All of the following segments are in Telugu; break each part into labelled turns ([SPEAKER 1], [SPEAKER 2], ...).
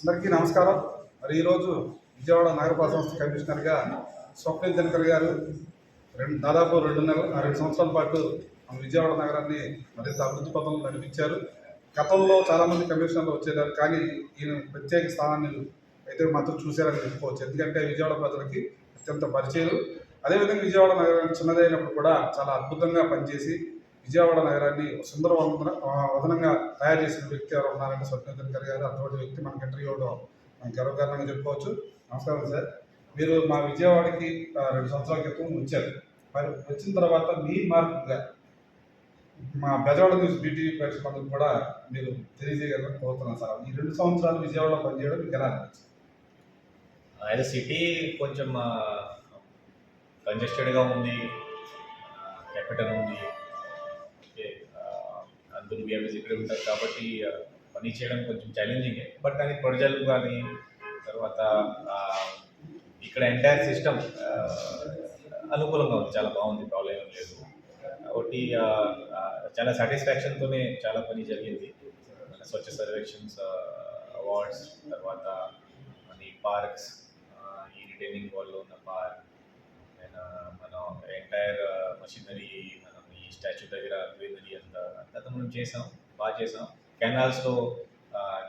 [SPEAKER 1] అందరికీ నమస్కారం. మరి ఈరోజు విజయవాడ నగరపాలక సంస్థ కమిషనర్గా స్వప్నిల్ దినకర్ గారు రెండు దాదాపు రెండు రెండు సంవత్సరాల పాటు మన విజయవాడ నగరాన్ని మరింత అభివృద్ధి పథంలో నడిపించారు. గతంలో చాలామంది కమిషనర్లు వచ్చేవారు కానీ ఈయన ప్రత్యేక స్థానాన్ని అయితే మాత్రం చూశారని చెప్పుకోవచ్చు. ఎందుకంటే విజయవాడ ప్రజలకి అత్యంత పరిచయం. అదేవిధంగా విజయవాడ నగరం చిన్నదైనప్పుడు కూడా చాలా అద్భుతంగా పనిచేసి విజయవాడ నగరాన్ని సుందరవంతన వదనంగా తయారు చేసిన వ్యక్తి ఎవరు ఉన్నారంటే స్వప్న గారు గారు. అటువంటి వ్యక్తి మనకి ఇంటర్వ్యూ ఇవ్వడం మనం గర్వకారణంగా చెప్పుకోవచ్చు. నమస్కారం సార్. మీరు మా విజయవాడకి రెండు సంవత్సరాల క్రితం వచ్చారు. మరి వచ్చిన తర్వాత మీ మార్పుగా మా బెజవాడ న్యూస్ బీటీవీ ప్రేక్షకులకు కూడా మీరు తెలియజేయగలని కోరుతున్నాను సార్. ఈ రెండు సంవత్సరాలు విజయవాడలో పనిచేయడం మీకు ఎలా అనిపించింది?
[SPEAKER 2] ఆయన సిటీ కొంచెం కంజెస్టెడ్గా ఉంది క్యాపిటల్ ఉంది. అందరూ బీఆర్ఎస్ ఇక్కడే ఉంటారు కాబట్టి పని చేయడం కొంచెం ఛాలెంజింగే బట్ కానీ ప్రజలు కానీ తర్వాత ఇక్కడ ఎంటైర్ సిస్టమ్ అనుకూలంగా ఉంది. చాలా బాగుంది ప్రాబ్లం ఏం లేదు. కాబట్టి చాలా సాటిస్ఫాక్షన్తోనే చాలా పని జరిగింది. స్వచ్ఛ సర్వేక్షన్స్ అవార్డ్స్ తర్వాత మన పార్క్స్ ఈ రిటైనింగ్ వాళ్ళు ఉన్న పార్క్ అండ్ మన ఎంటైర్ మషినరీ స్టాచ్యూ దగ్గర గ్రీనరీ అంతా అంతా మనం చేసాం బాగా చేసాం కెనాల్స్లో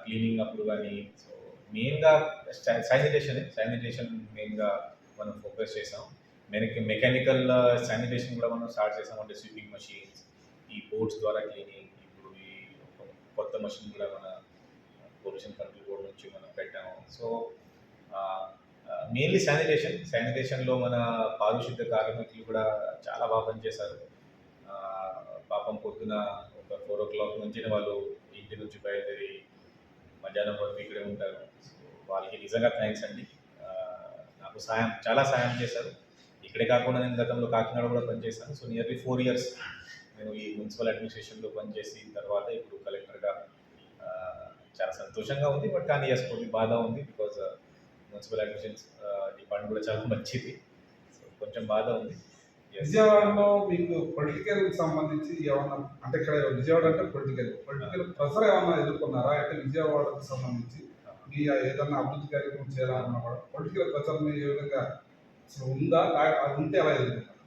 [SPEAKER 2] క్లీనింగ్ అప్పుడు కానీ సో మెయిన్గా శానిటేషన్ శానిటేషన్ మెయిన్గా మనం ఫోకస్ చేసాం మెనకి మెకానికల్ శానిటేషన్ కూడా మనం స్టార్ట్ చేసాం అంటే స్వీపింగ్ మషిన్స్ ఈ బోట్స్ ద్వారా క్లీనింగ్ ఇప్పుడు ఈ కొత్త మషిన్ కూడా మన పొల్యూషన్ కంట్రోల్ బోర్డ్ నుంచి మనం పెట్టాము. సో మెయిన్లీ శానిటేషన్ శానిటేషన్లో మన పారిశుద్ధ కార్మికులు కూడా చాలా బాగా పనిచేశారు. పాపం పొద్దున ఒక ఫోర్ ఓ క్లాక్ నుంచి వాళ్ళు ఇంటి నుంచి బయలుదేరి మధ్యాహ్నం వరకు ఇక్కడే ఉంటారు. సో వాళ్ళకి నిజంగా థ్యాంక్స్ అండి. నాకు సాయం చాలా సాయం చేశారు. ఇక్కడే కాకుండా నేను గతంలో కాకినాడ కూడా పనిచేశాను. సో నియర్లీ ఫోర్ ఇయర్స్ నేను ఈ మున్సిపల్ అడ్మినిస్ట్రేషన్లో పనిచేసి తర్వాత ఇప్పుడు కలెక్టర్గా చాలా సంతోషంగా ఉంది. బట్ కానీ ఎస్ కొన్ని బాధ ఉంది బికాజ్ మున్సిపల్ అడ్మినిస్ట్రేషన్ డిపార్ట్మెంట్ కూడా చాలా మంచిది. సో కొంచెం బాధ ఉంది.
[SPEAKER 1] విజయవాడలో మీకు పొలిటికల్ సంబంధించి ఏమన్నా అంటే ఇక్కడ విజయవాడ అంటే పొలిటికల్ పొలిటికల్ ప్రెషర్ ఏమన్నా ఎదుర్కొన్నారా? అంటే విజయవాడకు సంబంధించి మీ ఏదన్నా అభివృద్ధి కార్యక్రమం చేయాలన్నా కూడా పొలిటికల్ ప్రెషర్ ఏ విధంగా ఉందా? ఉంటే ఎలా ఎదుర్కొన్నారు?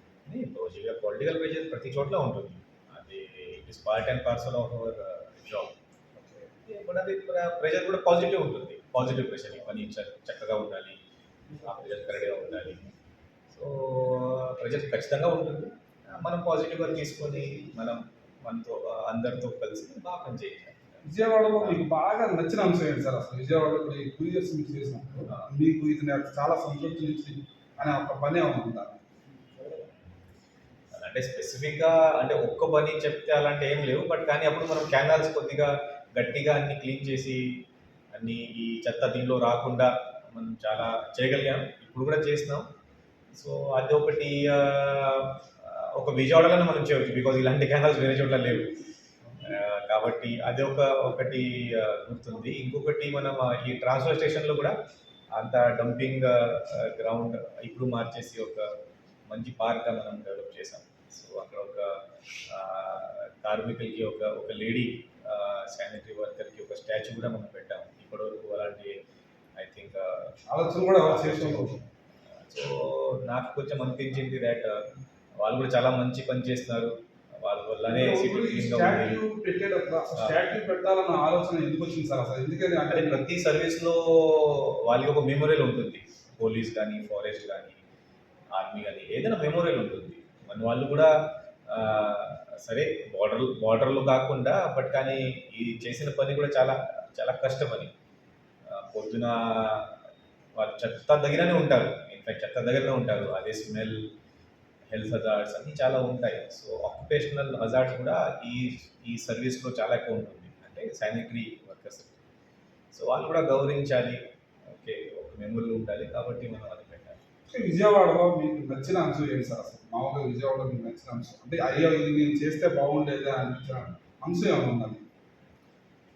[SPEAKER 2] పొలిటికల్ ప్రెషర్ ప్రతి చోట్ల ఉంటుంది. అది it is part and parcel of our job but అది ప్రెషర్ కూడా పాజిటివ్ ఉంటుంది. పాజిటివ్ ప్రెషర్ పని చక్కగా ఉండాలి. ఆ ప్రెషర్ కరెక్ట్గా ఉండాలి. సో ప్రెషర్ ఖచ్చితంగా ఉంటుంది మనం పాజిటివ్గా తీసుకొని మనం మనతో అందరితో కలిసి బాగా పని చేయాలి
[SPEAKER 1] విజయవాడలో మీకు బాగా నచ్చిన అంశం ఏంటి సార్ అసలు? విజయవాడలో ఇప్పుడు ఈ టూ ఇయర్స్ మీకు చేసినప్పుడు మీకు ఇది నాకు చాలా సంతృప్తి నుంచి అనే ఒక పని ఉందా?
[SPEAKER 2] అంటే స్పెసిఫిక్గా అంటే ఒక్క పని చెప్తే అలాంటి ఏం లేవు. బట్ కానీ అప్పుడు మనం క్యానాల్స్ కొద్దిగా గట్టిగా అన్ని క్లీన్ చేసి అన్ని ఈ చెత్త దీనిలో రాకుండా మనం చాలా చేయగలిగాం. ఇప్పుడు కూడా చేస్తున్నాం సో అది ఒకటి ఒక విజయవాడలోనే మనం చేయవచ్చు బికాజ్ ఇలాంటి కెనాల్స్ వేరే చోట్ల లేవు. కాబట్టి అది ఒక ఒకటి గుర్తుంది. ఇంకొకటి మనం ఈ ట్రాన్స్ఫర్ స్టేషన్లో కూడా అంత డంపింగ్ గ్రౌండ్ ఇప్పుడు మార్చేసి ఒక మంచి పార్క్గా మనం డెవలప్ చేసాం సో అక్కడ ఒక కార్మికులకి ఒక ఒక లేడీ శానిటరీ వర్కర్కి ఒక స్టాచ్యూ కూడా మనం పెట్టాం. ఇప్పటివరకు అలాంటి ఐ థింక్
[SPEAKER 1] ఆలోచన కూడా ఎవరు
[SPEAKER 2] సో నాకు కొంచెం అనిపించింది దాట్ వాళ్ళు కూడా చాలా మంచి పని చేస్తున్నారు. వాళ్ళ వల్లనే
[SPEAKER 1] స్టాట్యూ పెట్టేటప్పుడు అసలు స్టాట్యూ పెట్టాలన్న ఆలోచన ఎందుకు వచ్చింది సార్ అసలు? ఎందుకని అంటే
[SPEAKER 2] ప్రతి సర్వీస్లో వాళ్ళకి ఒక మెమోరియల్ ఉంటుంది. పోలీస్ కానీ ఫారెస్ట్ కానీ ఆర్మీ కానీ ఏదైనా మెమోరియల్ ఉంటుంది. మన వాళ్ళు కూడా సరే బార్డర్ బార్డర్లో కాకుండా బట్ కానీ ఈ చేసిన పని కూడా చాలా చాలా కష్ట ఆ, పొద్దున వాళ్ళు చెత్త దగ్గరనే ఉంటారు. ఇన్ఫాక్ట్ చెత్త దగ్గరనే ఉంటారు. అదే స్మెల్ హెల్త్ హజార్డ్స్ అన్నీ చాలా ఉంటాయి. సో ఆక్యుపేషనల్ హజార్డ్స్ కూడా ఈ ఈ సర్వీస్లో చాలా ఎక్కువ ఉంటుంది. అంటే శానిటరీ వర్కర్స్ సో వాళ్ళు కూడా గౌరవించాలి. ఓకే ఒక మెమొరీ ఉండాలి కాబట్టి మనం అది పెట్టాలి.
[SPEAKER 1] విజయవాడలో మీకు నచ్చిన అంశం ఏంటి సార్? అసలు మామూలుగా విజయవాడలో మీకు నచ్చిన అంశం? అంటే అయ్యో ఇది నేను చేస్తే బాగుండేది అనిపించిన అంశం ఏమైనా ఉన్నది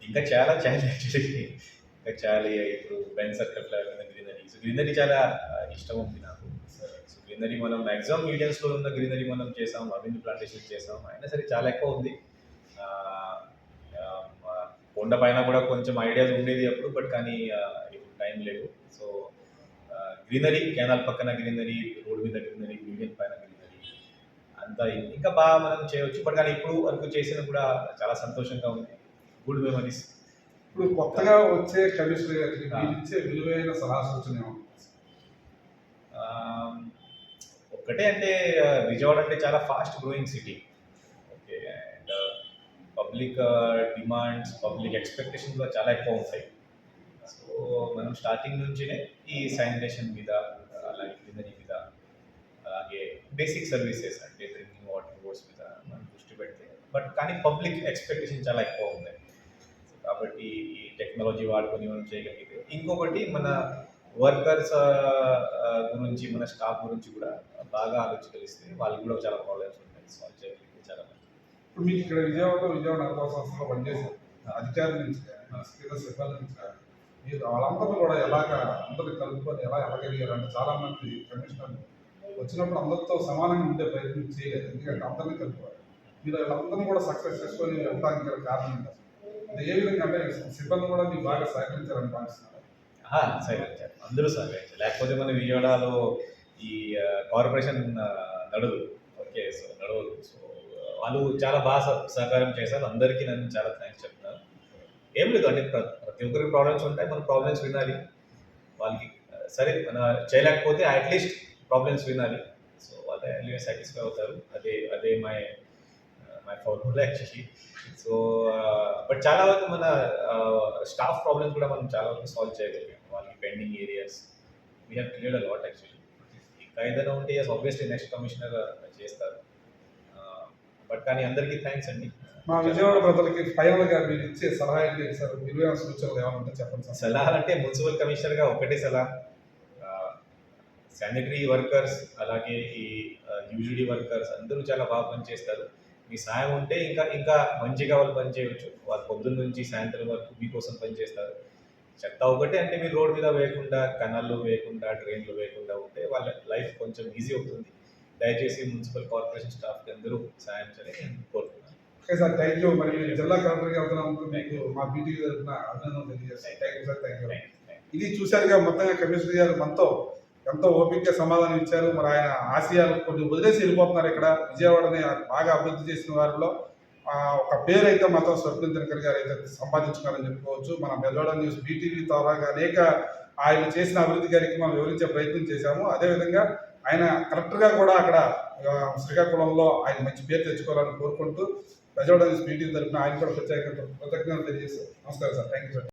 [SPEAKER 2] ఇంకా చాలా చాలా యాక్చువల్లీ ఇంకా చాలా ఇప్పుడు Benz circle greenery. So greenery చాలా ఇష్టం ఉంది నాకు. సో గ్రీనరీ మనం మ్యాక్సిమం మీడియంస్లో ఉన్న గ్రీనరీ మనం చేసాం అవిందు ప్లాంటేషన్ చేసాం. అయినా సరే చాలా ఎక్కువ ఉంది. కొండ పైన కూడా కొంచెం ఐడియాస్ ఉండేది అప్పుడు బట్ కానీ ఇప్పుడు టైం లేదు. సో గ్రీనరీ కెనాల్ పక్కన గ్రీనరీ రోడ్ మీద గ్రీనరీ యూనియన్ పైన గ్రీనరీ అంతా ఇంకా బాగా మనం చేయవచ్చు. బట్ కానీ ఇప్పుడు వరకు చేసిన కూడా చాలా సంతోషంగా ఉంది. గుడ్ మెమరీస్
[SPEAKER 1] ఇప్పుడు కొత్తగా వచ్చే కమిషనర్ గారికి మీరు ఇచ్చే విలువైన సలహా సూచన ఏమన్నా?
[SPEAKER 2] ఒక్కటే అంటే ఆ, విజయవాడ అంటే చాలా fast growing city okay and public demands public expectations కూడా చాలా ఎక్కువ ఉంటాయి. సో మనం స్టార్టింగ్ నుంచినే ఈ శానిటేషన్ మీద అలాగే గ్రీనరీ మీద అలాగే బేసిక్ సర్వీసెస్ అంటే డ్రింకింగ్ వాటర్ బోర్డ్స్ మీద మనం దృష్టి పెడితే బట్ కానీ పబ్లిక్ ఎక్స్పెక్టేషన్ చాలా ఎక్కువ ఉంది సో కాబట్టి ఈ టెక్నాలజీ వాడుకొని మనం చేయగలిగితే. ఇంకొకటి మన వర్కర్స్ గురించి మన స్టాఫ్ గురించి కూడా బాగా ఆలోచించగలిస్తే వాళ్ళకి కూడా చాలా ప్రాబ్లమ్స్ ఉంటాయి. సాల్వ్ చేయగలిగితే చాలా
[SPEAKER 1] ఇప్పుడు మీకు ఇక్కడ విజయవాడలో విజయవాడ నగర సంస్థలో పనిచేశారు అధికారుల నుంచి కానీ, మన స్థిర సిబ్బంది నుంచి కానీ, మీరు వాళ్ళందరూ కూడా ఎలాగ అందరూ కలుపుకొని ఎలా ఎలాగలిగారు అంటే చాలా మంది వచ్చినప్పుడు అందరితో సమానంగా ఉండే ప్రయత్నం చేయలేదు. ఎందుకంటే అందరినీ కలుపుకోవాలి. మీరు వీళ్ళందరినీ కూడా సక్సెస్ చేసుకొని వెళ్ళడానికి కారణం ఏంటంటే ఏ విధంగా అంటే సిబ్బంది కూడా మీకు బాగా సహకరించాలని భావిస్తున్నారు?
[SPEAKER 2] సహకరించారు. అందరూ సహకరించారు. లేకపోతే మన విజయవాడలో ఈ కార్పొరేషన్ నడవదు ఓకే సో నడవదు సో వాళ్ళు చాలా బాగా సహకారం చేశారు. అందరికీ నన్ను చాలా థ్యాంక్స్ చెప్తాను ఏం లేదు అంటే ప్రతి ఒక్కరికి ప్రాబ్లమ్స్ ఉంటాయి. మన ప్రాబ్లమ్స్ వినాలి. వాళ్ళకి సరే మన చేయలేకపోతే అట్లీస్ట్ ప్రాబ్లమ్స్ వినాలి. సో వాళ్ళు సాటిస్ఫై అవుతారు. అదే అదే my my formula actually so but చాలా వరకు మన స్టాఫ్ ప్రాబ్లమ్స్ కూడా మనం చాలా వరకు సాల్వ్ చేయగలిగాం. వాళ్ళకి pending areas we have clear a lot actually ఇంకా ఏదైనా ఉంటే ఆబ్వియస్లీ నెక్స్ట్ కమిషనర్ చేస్తారు. బట్ కానీ అందరికీ థ్యాంక్స్ అండి.
[SPEAKER 1] మా విజయవాడ ప్రజలకి ఫైనల్గా మీరు ఇచ్చే సలహా ఏంటి? సార్ విలువైన సూచనలు ఏమైనా ఉంటే చెప్పండి సార్.
[SPEAKER 2] సలహా అంటే మున్సిపల్ కమిషనర్గా ఒకటే సలహా. శానిటరీ వర్కర్స్ అలాగే ఈ యూజుడీ వర్కర్స్ అందరూ చాలా బాగా పనిచేస్తారు. మీ సాయం ఉంటే ఇంకా ఇంకా మంచిగా వాళ్ళు పనిచేయవచ్చు వాళ్ళు పొద్దున్న నుంచి సాయంత్రం వరకు మీకోసం పనిచేస్తారు చెత్త ఒకటే అంటే మీరు రోడ్ మీద వేయకుండా కనాల్లో వేయకుండా డ్రైన్లో వేయకుండా ఉంటే వాళ్ళ లైఫ్ కొంచెం ఈజీ అవుతుంది. దయచేసి మున్సిపల్ కార్పొరేషన్ స్టాఫ్కి అందరూ సాయం చేయాలని నేను కోరుతున్నాను
[SPEAKER 1] ఓకే సార్ థ్యాంక్ యూ. మరి జిల్లా మీకు మా బీటీ తరఫున అభినందనలు తెలియజేస్తాను. Thank you. Sir thank you. ఇది చూశారుగా మొత్తంగా కమిషనర్ గారు మనతో ఎంతో ఓపికగా సమాధానం ఇచ్చారు. మరి ఆయన ఆశయాలు కొన్ని వదిలేసి వెళ్ళిపోతున్నారు ఇక్కడ. విజయవాడని బాగా అభివృద్ధి చేసిన వారిలో ఒక పేరైతే మాత్రం స్వర్గం దినకర్ గారు అయితే సంపాదించుకున్నారని చెప్పుకోవచ్చు. మన బెజవాడ న్యూస్ బీటీవీ ద్వారా అనేక ఆయన చేసిన అభివృద్ధి గారికి మనం వివరించే ప్రయత్నం చేశాము. అదేవిధంగా ఆయన కరెక్ట్గా కూడా అక్కడ శ్రీకాకుళంలో ఆయన మంచి పేరు తెచ్చుకోవాలని కోరుకుంటూ బెజవాడ న్యూస్ బీటీవీ తరఫున ఆయన కూడా ప్రత్యేక కృతజ్ఞతలు తెలియజేస్తారు నమస్కారం సార్. Thank you sir.